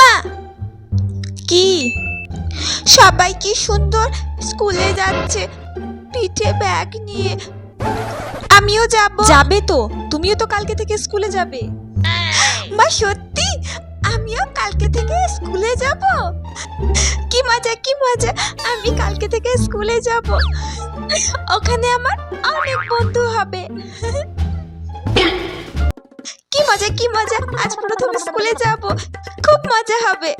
মা কি? সবাই কি সুন্দর স্কুলে যাচ্ছে পিঠে ব্যাগ নিয়ে। আমিও যাব। যাবে তো তুমিও তো কালকে থেকে স্কুলে যাবে। মা সত্যি? আমিও কালকে থেকে স্কুলে যাব? কি মজা কি মজা। আমি কালকে থেকে স্কুলে যাব। ওখানে আমার অনেক বন্ধু হবে। মজা কি মজা। আজ প্রথম স্কুলে যাব। খুব মজা হবে।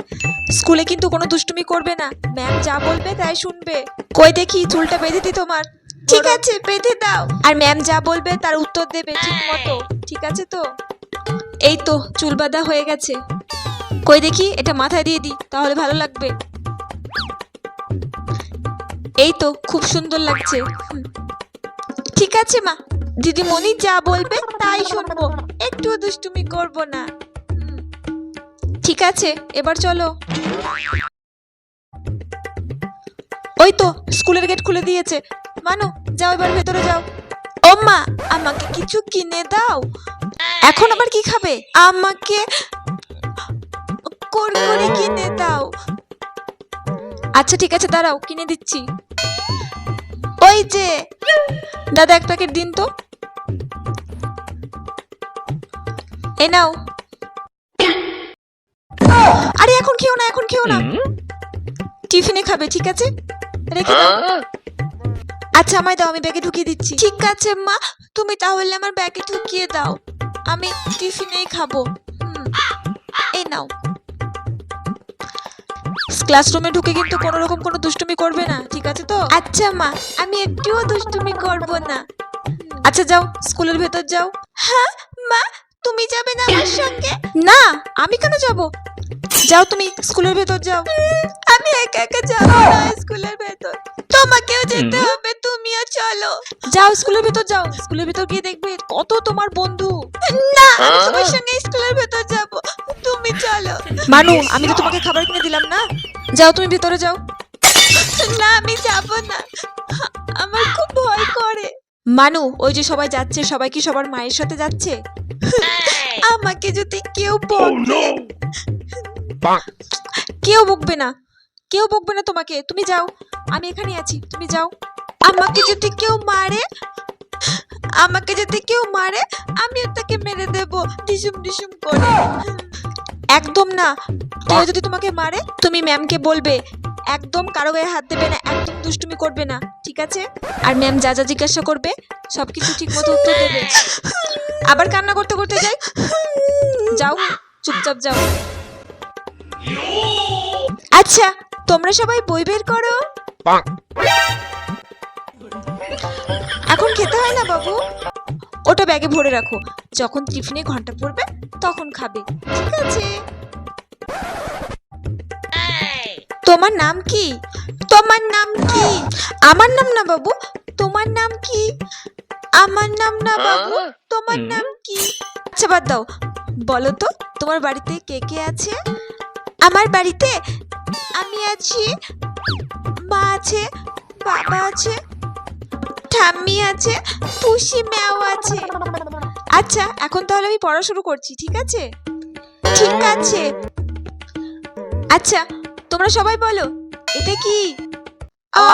স্কুলে কিন্তু কোনো দুষ্টুমি করবে না। ম্যাম যা বলবে তাই শুনবে। কই দেখি চুলটা বেঁধে দি তোমার। ঠিক আছে বেঁধে দাও। আর ম্যাম যা বলবে তার উত্তর দেবে ঠিক মতো। ঠিক আছে তো? এই তো চুল বাঁধা হয়ে গেছে। কই দেখি এটা মাথায় দিয়ে দি তাহলে ভালো লাগবে। এই তো খুব সুন্দর লাগছে। ঠিক আছে মা। দিদিমণি যা বলবে তাই শুনব। একটু দুষ্টুমি করব না। ঠিক আছে, এবার চলো। ওই তো, স্কুলের গেট খুলে দিয়েছে। মানো, যাও এবার ভেতরে যাও। ও মা আমাকে কিছু কিনে দাও। এখন আবার কি খাবে? আমাকে কুরকুরে কিনে দাও? আচ্ছা ঠিক আছে, দাঁড়াও, কিনে দিচ্ছি। ওই যে, দাদা এক প্যাকেট দিন তো। এ নাও। আরে এখন খেও না এখন খেও না। টিফিনে খাবে ঠিক আছে? রেখে দাও। আচ্ছা আমায় দাও আমি ব্যাগে ঢুকিয়ে দিচ্ছি। ঠিক আছে মা। তুমি তাহলে আমার ব্যাগে ঢুকিয়ে দাও। আমি টিফিনেই খাব। হুম, এই নাও। ক্লাসরুমে ঢুকে কিন্তু কোনো রকম কোনো দুষ্টুমি করবে না ঠিক আছে তো? আচ্ছা মা। আমি একটুও দুষ্টুমি করব না। আচ্ছা যাও স্কুলের ভেতর যাও। হ্যাঁ মা তুমি যাবে না আমার সঙ্গে? না আমি কেন যাব? যাও তুমি স্কুলের ভেতর যাও। আমি একা একা যাব না স্কুলের ভেতর। তোমাকেও যেতে হবে তুমিও চলো। যাও স্কুলের ভেতর যাও। স্কুলের ভেতর গিয়ে দেখবে কত তোমার বন্ধু। না আমি তোমার সঙ্গে স্কুলের ভেতর যাব। তুমি চলো। মানু আমি তো তোমাকে খাবার কিনে দিলাম না। যাও তুমি ভেতরে যাও। না আমি যাব না। আমার খুব ভয় মানু ওই যে সবাই যাচ্ছে সবাই কি সবার মায়ের সাথে যাচ্ছে? আমাকে যদি কেউ বকে কেউ বকবে না। কেউ বকবে না তোমাকে। তুমি যাও। আমি এখানে আছি। তুমি যাও। আমাকে যদি কেউ মারে আমাকে যদি কেউ মারে আমি তাকে মেরে দেব। ডিসুম ডিসুম করে। একদম না। কেউ যদি তোমাকে মারে তুমি ম্যামকে বলবে। একদম কারও গায়ে হাত দেবে না একদম দুষ্টুমি করবে না ঠিক আছে? আর ম্যাম যা যা জিজ্ঞাসা করবে সবকিছু ঠিক মতো উত্তর দেবে। আবার কান্না করতে করতে যাই? যাও চুপচাপ যাও। আচ্ছা তোমরা সবাই বই বের করো। এখন খেতে হয় না বাবু? ওটা ব্যাগে ভরে রাখো। যখন টিফিনে ঘণ্টা পড়বে তখন খাবে ঠিক আছে? তোমার নাম কি? তোমার নাম কি? আমার নাম না বাবু তোমার নাম কি? আমার নাম না বাবু তোমার নাম কি? আচ্ছা বাদ দাও। বলো তো তোমার বাড়িতে কে কে আছে? আমার বাড়িতে আমি আছি মা আছে বাবা আছে ঠাম্মি আছে পুষি ম্যাও আছে। আচ্ছা এখন তাহলে আমি পড়া শুরু করছি ঠিক আছে? ঠিক আছে। আচ্ছা তোমরা সবাই বলো এটা কি? আ!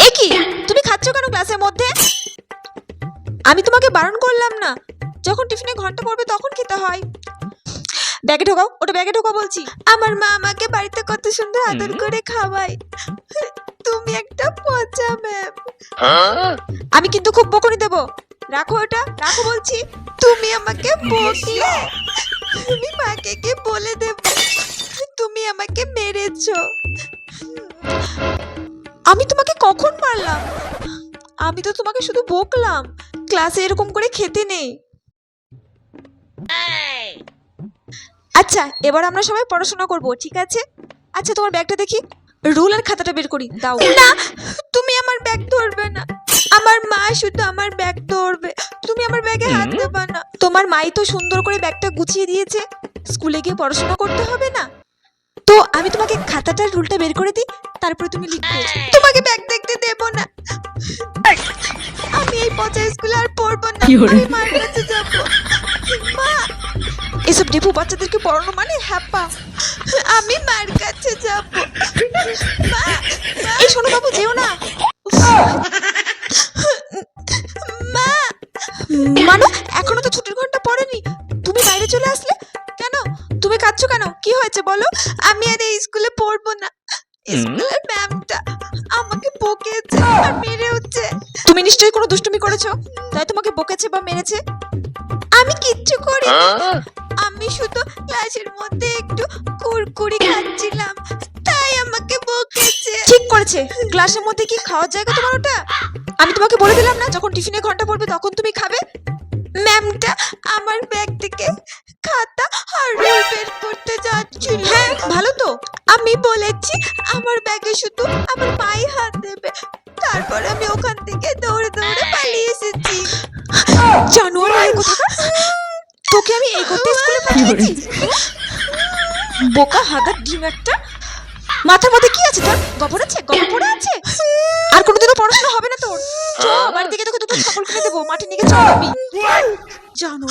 এ কি? তুমি খাচ্ছ কেন ক্লাসের মধ্যে? আমি তোমাকে বারণ করলাম না। যখন টিফিনে ঘণ্টা পড়বে তখন খেতে হয়। ব্যাগে ঢোকাও ওটা ব্যাগে ঢোকাও বলছি। আমার মা আমাকে বাড়িতে কত সুন্দর আদর করে খাওয়ায়। তুমি একটা পচা ম্যাম। আমি কিন্তু খুব বকুনি দেবো। রাখো ওটা রাখো বলছি। তুমি আমাকে বকলে। আমি মাকে গিয়ে বলে দেব তুমি আমাকে মেরেছো। আমি তোমাকে কখন মারলাম? আমি তো তোমাকে শুধু বকলাম ক্লাসে এরকম করে খেতে নেই। আচ্ছা এবার আমরা সবাই পড়াশোনা করব ঠিক আছে? আচ্ছা তোমার ব্যাগটা দেখি। রুল আর খাতাটা বের করি দাও। না! তুমি আমার ব্যাগ ধরবে না। আমার মা শুধু আমার ব্যাগ ধরবে। তুমি আমার ব্যাগে হাত দেবে না। তোমার মাই তো সুন্দর করে ব্যাগটা গুছিয়ে দিয়েছে। স্কুলে গিয়ে পড়াশোনা করতে হবে না। তো আমি তোমাকে খাতাটার রুলটা বের করে দিই তারপরে তুমি লিখবে তোমাকে ব্যাগ দেখতে দেব না। আমি এই পচা স্কুলে আর পড়ব না। আমি মার কাছে যাব। মা! এইসব ডিপু বাচ্চাদেরকে পড়ানো মানে হ্যাপা। আমি মার কাছে যাব। এই শোনো বাবু যেও না। মা! মানো এখনও তো ছুটির ঘণ্টা পড়েনি। তুমি বাইরে চলে আসলে? কেন? তুমি কাঁদছো কেন? কি হয়েছে বলো? আমি আর এই স্কুলে পড়ব না। স্কুলের ম্যামটা আমাকে বকেছে আর মেরেওছে তুমি নিশ্চয়ই কোনো দুষ্টুমি করেছ? তাই তোমাকে বকেছে বা মেরেছে? আমি কিচ্ছু করি আমি শুধু ক্লাসের মধ্যে একটু কুরকুরি খাচ্ছিলাম। তাই আমাকে বকেছে। ঠিক করেছে। ক্লাসের মধ্যে কি খাওয়ার জায়গা তোমার ওটা? আমি তোমাকে বলে দিলাম না যখন টিফিনে ঘণ্টা পড়বে তখন তুমি খাবে? ম্যামটা আমার ব্যাগ থেকে খাতা আর রুল বের করতে যাচ্ছিল। হ্যাঁ ভালো তো। আমি বলেছি আমার ব্যাগে শুধু আমার মাই হাত দেবে। তারপর আমি ওখান থেকে দৌড়ে দৌড়ে পালিয়ে এসেছি। জানোয়ার মেয়ে কোথাকার তোকে আমি এই করতে স্কুলে পাঠিয়েছি? বোকা হাদার ডিম একটা? মাথার মধ্যে কি আছে তোর? গবর আছে? গবর পড়ে আছে? আর কোনোদিনও পড়াশোনা হবে না তোর। চ বাড়ি থেকে তোকে দুটো ছাগল কিনে দেবো মাঠে নিয়ে চল আমি জানো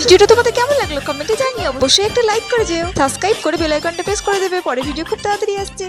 ভিডিওটা তোমাদের কেমন লাগল? কমেন্টে জানিও। অবশ্যই একটা লাইক করে যেও। সাবস্ক্রাইব করে বেল আইকনটা প্রেস করে দেবে। পরে ভিডিও খুব তাড়াতাড়ি আসছে।